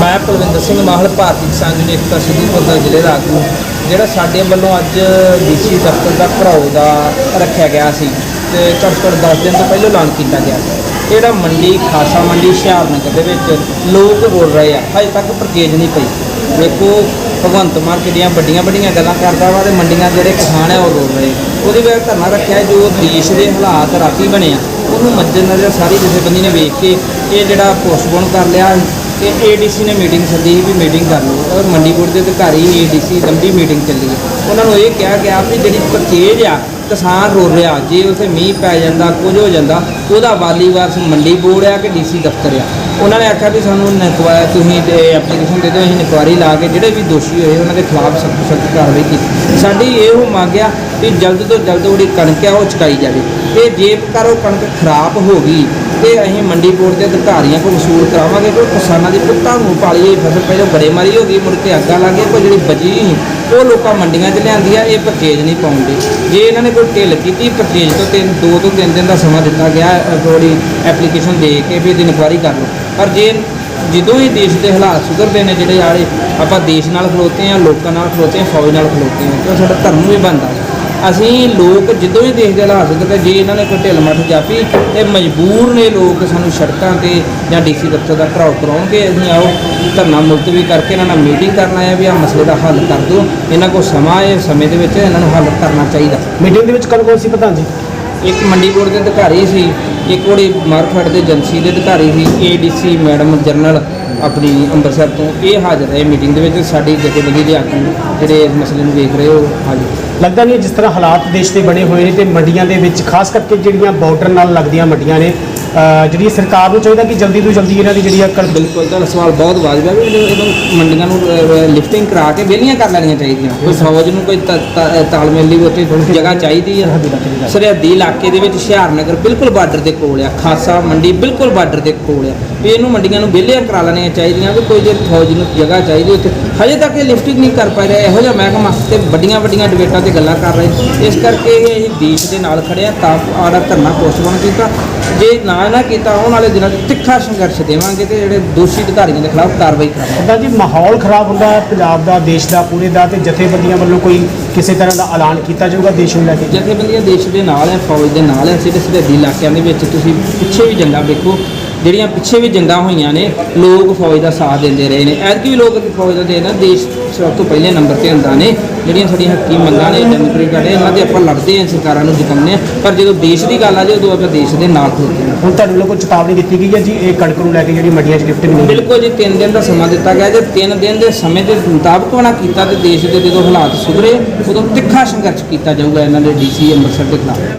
ਮੈਂ ਕੁਲਵਿੰਦਰ ਸਿੰਘ ਮਾਹਲ, ਭਾਰਤੀ ਕਿਸਾਨ ਯੂਨੀਅਨ ਏਕਤਾ ਸਿੱਧੂਪੁਰ ਜ਼ਿਲ੍ਹੇ ਦਾ ਆਗੂ ਜਿਹੜਾ ਸਾਡੇ ਵੱਲੋਂ ਅੱਜ ਡੀਸੀ ਦਫ਼ਤਰ ਦਾ ਘਰਾਓ ਦਾ ਰੱਖਿਆ ਗਿਆ ਸੀ ਤੇ ਘੱਟ ਘੱਟ 10 ਦਿਨ ਤੋਂ ਪਹਿਲਾਂ ਐਲਾਨ ਕੀਤਾ ਗਿਆ ਸੀ। ਇਹ ਜਿਹੜਾ ਮੰਡੀ, ਖਾਸਾ ਮੰਡੀ, ਹੁਸ਼ਿਆਰਨਗਰ ਦੇ ਵਿੱਚ ਲੋਕ ਬੋਲ ਰਹੇ ਆ। ਹਜੇ ਤੱਕ ਪਰਚੇਜ ਨਹੀਂ ਪਈ। ਵੇਖੋ ਭਗਵੰਤ ਮਾਨ ਕਿੰਨੀਆਂ ਵੱਡੀਆਂ ਵੱਡੀਆਂ ਗੱਲਾਂ ਕਰਦਾ ਵਾ ਤੇ ਮੰਡੀਆਂ ਜਿਹੜੇ ਕਿਸਾਨ ਆ, ਉਹ ਰੋਲ ਰਹੇ। ਉਹਦੇ ਵਜ੍ਹਾ ਧਰਨਾ ਰੱਖਿਆ ਜੋ ਦੇਸ਼ ਦੇ ਹਾਲਾਤ ਰਾਤੀ ਬਣੇ ਆ, ਉਹਨੂੰ ਮੱਦੇਨਜ਼ਰ ਸਾਰੀ ਜਥੇਬੰਦੀ ਨੇ ਵੇਖ ਕੇ ਇਹ ਜਿਹੜਾ ਪੋਸਟਪੋਨ ਕਰ ਲਿਆ ਤੇ ਏਡੀਸੀ ਨੇ ਮੀਟਿੰਗ ਸੱਦੀ ਸੀ ਵੀ ਮੀਟਿੰਗ ਕਰ ਲਓ। ਔਰ ਮੰਡੀ ਬੋਰਡ ਦੇ ਅਧਿਕਾਰੀ ਏਡੀਸੀ ਲੰਬੀ ਮੀਟਿੰਗ ਚੱਲੀ ਹੈ, ਉਹਨਾਂ ਨੂੰ ਇਹ ਕਿਹਾ ਗਿਆ ਵੀ ਜਿਹੜੀ ਪਰਚੇਜ ਆ, ਕਿਸਾਨ ਰੋ ਰਿਹਾ, ਜੇ ਉੱਥੇ ਮੀਂਹ ਪੈ ਜਾਂਦਾ, ਕੁਝ ਹੋ ਜਾਂਦਾ ਉਹਦਾ ਵਾਲੀ ਵਾਰਸ ਮੰਡੀ ਬੋਰਡ ਆ ਕਿ ਡੀਸੀ ਦਫ਼ਤਰ ਆ। ਉਹਨਾਂ ਨੇ ਆਖਿਆ ਵੀ ਸਾਨੂੰ ਨਕਵਾ ਤੁਸੀਂ ਤੇ ਐਪਲੀਕੇਸ਼ਨ ਦੇ ਦਿਓ, ਅਸੀਂ ਇਨਕੁਆਰੀ ਲਾ ਕੇ ਜਿਹੜੇ ਵੀ ਦੋਸ਼ੀ ਹੋਏ, ਉਹਨਾਂ ਦੇ ਖਿਲਾਫ ਸਖਤ ਸਖਤ ਕਾਰਵਾਈ ਕੀਤੀ। ਸਾਡੀ ਇਹੋ ਮੰਗ ਆ ਵੀ ਜਲਦ ਤੋਂ ਜਲਦ ਉਹਦੀ ਕਣਕ ਆ, ਉਹ ਚੁਕਾਈ ਜਾਵੇ। ਤੇ ਜੇਕਰ ਉਹ ਕਣਕ ਖਰਾਬ ਹੋ ਗਈ ਤੇ ਅਸੀਂ ਮੰਡੀ ਬੋਰਡ ਦੇ ਅਧਿਕਾਰੀਆਂ ਕੋਲ ਵਸੂਲ ਕਰਾਵਾਂਗੇ ਕਿ ਕਿਸਾਨਾਂ ਦੀ ਪੁੱਤਾਂ ਨੂੰ ਪਾਲੀ ਇਹ ਫਸਲ ਪਹਿਲਾਂ ਗੜੇਮਾਰੀ ਹੋ ਗਈ ਮੁੜ ਕੇ ਅੱਗਾ ਲੱਗ ਗਈ ਕੋਈ ਜਿਹੜੀ ਬਚੀ ਸੀ, ਉਹ ਲੋਕਾਂ ਮੰਡੀਆਂ 'ਚ ਲਿਆਂਦੀ ਆ ਇਹ ਪਰਚੇਜ ਨਹੀਂ ਪਾਉਂਦੇ ਜੇ ਇਹਨਾਂ ਨੇ ਕੋਈ ਢਿੱਲ ਕੀਤੀ ਪਰਚੇਜ ਤੋਂ ਤਿੰਨ ਦੋ ਤੋਂ ਤਿੰਨ ਦਿਨ ਦਾ ਸਮਾਂ ਦਿੱਤਾ ਗਿਆ ਥੋੜੀ ਐਪਲੀਕੇਸ਼ਨ ਦੇ ਕੇ ਵੀ ਇਹਦੀ ਇਨਕੁਆਰੀ ਕਰ ਲਓ। ਪਰ ਜੇ ਜਦੋਂ ਹੀ ਦੇਸ਼ ਦੇ ਹਾਲਾਤ ਸੁਧਰਦੇ ਨੇ ਜਿਹੜੇ ਆਲੇ ਆਪਾਂ ਦੇਸ਼ ਨਾਲ ਖਲੋਤੇ ਆ ਲੋਕਾਂ ਨਾਲ ਖਲੋਤੇ ਆ ਫੌਜ ਨਾਲ ਖਲੋਤੇ ਆ ਤੇ ਸਾਡਾ ਧਰਮ ਵੀ ਬਣਦਾ। ਅਸੀਂ ਲੋਕ ਜਦੋਂ ਹੀ ਦੇਖਦੇ ਹਾਲਾਤ ਸੁਧਰਦੇ ਜੇ ਇਹਨਾਂ ਨੇ ਕੋਈ ਢਿੱਲ ਮੱਠ ਜਾਪੀ ਤੇ ਮਜਬੂਰ ਨੇ ਲੋਕ ਸਾਨੂੰ ਸੜਕਾਂ ਤੇ ਜਾਂ ਡੀਸੀ ਦਫ਼ਤਰ ਦਾ ਘਰਾਓ ਕਰਾਉਣਗੇ। ਅਸੀਂ ਆਓ ਧਰਨਾ ਮੁਲਤਵੀ ਕਰਕੇ ਇਹਨਾਂ ਨਾਲ ਮੀਟਿੰਗ ਕਰਨ ਆਏ ਆ ਵੀ ਆ ਮਸਲੇ ਦਾ ਹੱਲ ਕਰ ਦਿਓ। ਇਹਨਾਂ ਕੋਲ ਸਮਾਂ ਹੈ ਸਮੇਂ ਦੇ ਵਿੱਚ ਇਹਨਾਂ ਨੂੰ ਹੱਲ ਕਰਨਾ ਚਾਹੀਦਾ। ਮੀਟਿੰਗ ਦੇ ਵਿੱਚ ਕੌਣ ਕੌਣ ਸੀ ਪ੍ਰਧਾਨ ਜੀ? ਇੱਕ ਮੰਡੀ ਬੋਰਡ ਦੇ ਅਧਿਕਾਰੀ ਸੀ ਇੱਕ ਉਹਦੇ ਮਾਰਕਫੈਟ ਦੇ ਏਜੰਸੀ ਦੇ ਅਧਿਕਾਰੀ ਸੀ ਏਡੀਸੀ ਮੈਡਮ ਜਨਰਲ। ਆਪਣੀ ਅੰਮ੍ਰਿਤਸਰ ਤੋਂ ਇਹ ਹਾਜ਼ਰ ਹੈ ਮੀਟਿੰਗ ਦੇ ਵਿੱਚ ਸਾਡੀ ਜਥੇਬੰਦੀ ਦੇ ਆਗੂ ਜਿਹੜੇ ਇਸ ਮਸਲੇ ਨੂੰ ਦੇਖ ਰਹੇ ਹੋ ਹਾਜ਼ਰ ਲੱਗਦਾ ਨਹੀਂ ਹੈ ਜਿਸ ਤਰ੍ਹਾਂ ਹਾਲਾਤ ਦੇਸ਼ ਦੇ ਬਣੇ ਹੋਏ ਨੇ ਤੇ ਮੰਡੀਆਂ ਦੇ ਵਿੱਚ, ਖਾਸ ਕਰਕੇ ਜਿਹੜੀਆਂ ਬਾਰਡਰ ਨਾਲ ਲੱਗਦੀਆਂ ਮੰਡੀਆਂ ਨੇ ਅਹ ਜਿਹੜੀ ਸਰਕਾਰ ਨੂੰ ਚਾਹੀਦਾ ਕਿ ਜਲਦੀ ਤੋਂ ਜਲਦੀ ਇਹਨਾਂ ਦੀ ਜਿਹੜੀ ਆ ਕਣਕ ਬਿਲਕੁਲ, ਤੁਹਾਡਾ ਸਵਾਲ ਬਹੁਤ ਵਾਜਬ ਹੈ ਵੀ ਇਹਨੂੰ ਇਹਨੂੰ ਮੰਡੀਆਂ ਨੂੰ ਲਿਫਟਿੰਗ ਕਰਾ ਕੇ ਵਿਹਲੀਆਂ ਕਰ ਲੈਣੀਆਂ ਚਾਹੀਦੀਆਂ। ਕੋਈ ਫੌਜ ਨੂੰ ਕੋਈ ਤਾ- ਤਾ- ਤਾਲਮੇਲ ਲਈ ਉੱਥੇ ਜਗ੍ਹਾ ਚਾਹੀਦੀ ਆ। ਸਰਹੱਦੀ ਇਲਾਕੇ ਦੇ ਵਿੱਚ ਹੁਸ਼ਿਆਰਨਗਰ ਬਿਲਕੁਲ ਬਾਰਡਰ ਦੇ ਕੋਲ ਆ। ਖਾਸਾ ਮੰਡੀ ਬਿਲਕੁਲ ਬਾਰਡਰ ਦੇ ਕੋਲ ਆ। ਵੀ ਇਹਨੂੰ ਮੰਡੀਆਂ ਨੂੰ ਵਿਹਲੀਆਂ ਕਰਾ ਲੈਣੀਆਂ ਚਾਹੀਦੀਆਂ ਵੀ ਕੋਈ ਜੇ ਫੌਜ ਨੂੰ ਜਗ੍ਹਾ ਚਾਹੀਦੀ ਉੱਥੇ। ਹਜੇ ਤੱਕ ਇਹ ਲਿਫਟਿੰਗ ਨਹੀਂ ਕਰ ਪਾ ਰਿਹਾ, ਇਹੋ ਜਿਹਾ ਮਹਿਕਮਾ ਤੇ ਵੱਡੀਆਂ ਵੱਡੀਆਂ ਡਿਬੇਟਾਂ ਤੇ ਗੱਲਾਂ ਕਰ ਰਹੇ। ਇਸ ਕਰਕੇ ਇਹ ਅਸੀਂ ਦੇਸ਼ ਦੇ ਨਾਲ ਖੜੇ ਤਾਂ ਆੜਾ ਧਰਨਾ ਪੋਸਟਪੋਨ ਕੀਤਾ। ਜੇ ਨਾ ਨਾ ਕੀਤਾ ਆਉਣ ਵਾਲੇ ਦਿਨਾਂ 'ਚ ਤਿੱਖਾ ਸੰਘਰਸ਼ ਦੇਵਾਂਗੇ ਤੇ ਜਿਹੜੇ ਦੋਸ਼ੀ ਅਧਿਕਾਰੀਆਂ ਦੇ ਖਿਲਾਫ ਕਾਰਵਾਈ ਕਰਾਂਗੇ। ਪ੍ਰਧਾਨ ਜੀ ਮਾਹੌਲ ਖਰਾਬ ਹੁੰਦਾ ਹੈ ਪੰਜਾਬ ਦਾ ਦੇਸ਼ ਦਾ ਪੂਰੇ ਦਾ ਤੇ ਜਥੇਬੰਦੀਆਂ ਵੱਲੋਂ ਕੋਈ ਕਿਸੇ ਤਰ੍ਹਾਂ ਦਾ ਐਲਾਨ ਕੀਤਾ ਜਾਊਗਾ ਦੇਸ਼ ਨੂੰ ਲੈ ਕੇ? ਜਥੇਬੰਦੀਆਂ ਦੇਸ਼ ਦੇ ਨਾਲ ਹੈ ਫੌਜ ਦੇ ਨਾਲ ਹੈ ਸਿੱਧੇ ਸਿੱਧੇ ਇਲਾਕਿਆਂ ਦੇ ਵਿੱਚ ਤੁਸੀਂ ਪਿੱਛੇ ਵੀ ਜੰਗਾਂ ਵੇਖੋ ਜਿਹੜੀਆਂ ਪਿੱਛੇ ਵੀ ਜੰਗਾਂ ਹੋਈਆਂ ਨੇ ਲੋਕ ਫੌਜ ਦਾ ਸਾਥ ਦਿੰਦੇ ਰਹੇ ਨੇ। ਐਤਕੀ ਵੀ ਲੋਕ ਫੌਜ ਦਾ ਦੇਣਾ ਦੇਸ਼ ਸਭ ਤੋਂ ਪਹਿਲੇ ਨੰਬਰ ਤੇ ਹੁੰਦਾ ਨੇ। ਜਿਹੜੀਆਂ ਸਾਡੀਆਂ ਹੱਕੀ ਮੰਗਾਂ ਨੇ ਡੈਮੋਕ੍ਰੇਟ ਨੇ ਇਹਨਾਂ ਦੇ ਆਪਾਂ ਲੜਦੇ ਹਾਂ ਸਰਕਾਰਾਂ ਨੂੰ ਜਿਤਾਉਂਦੇ ਹਾਂ। ਪਰ ਜਦੋਂ ਦੇਸ਼ ਦੀ ਗੱਲ ਆ ਜਾਏ ਉਦੋਂ ਆਪਾਂ ਦੇਸ਼ ਦੇ ਨਾਲ ਖਲੋਤੇ ਹਾਂ। ਹੁਣ ਤੁਹਾਡੇ ਵੱਲੋਂ ਕੋਈ ਚੇਤਾਵਨੀ ਦਿੱਤੀ ਗਈ ਹੈ ਜੀ ਇਹ ਕਣਕ ਨੂੰ ਲੈ ਕੇ ਜਿਹੜੀ ਮੰਡੀਆਂ 'ਚ ਲਿਫਟਿੰਗ ਨਹੀਂ ਬਿਲਕੁਲ ਜੀ 3 ਦਿਨ ਦਾ ਸਮਾਂ ਦਿੱਤਾ ਗਿਆ। ਜੇ 3 ਦਿਨ ਦੇ ਸਮੇਂ ਦੇ ਮੁਤਾਬਕ ਹੋਣਾ ਕੀਤਾ ਤੇ ਦੇਸ਼ ਦੇ ਜਦੋਂ ਹਾਲਾਤ ਸੁਧਰੇ ਉਦੋਂ ਤਿੱਖਾ ਸੰਘਰਸ਼ ਕੀਤਾ ਜਾਊਗਾ ਇਹਨਾਂ ਦੇ ਡੀਸੀ ਅੰਮ੍ਰਿਤਸਰ ਦੇ ਖਿਲਾਫ।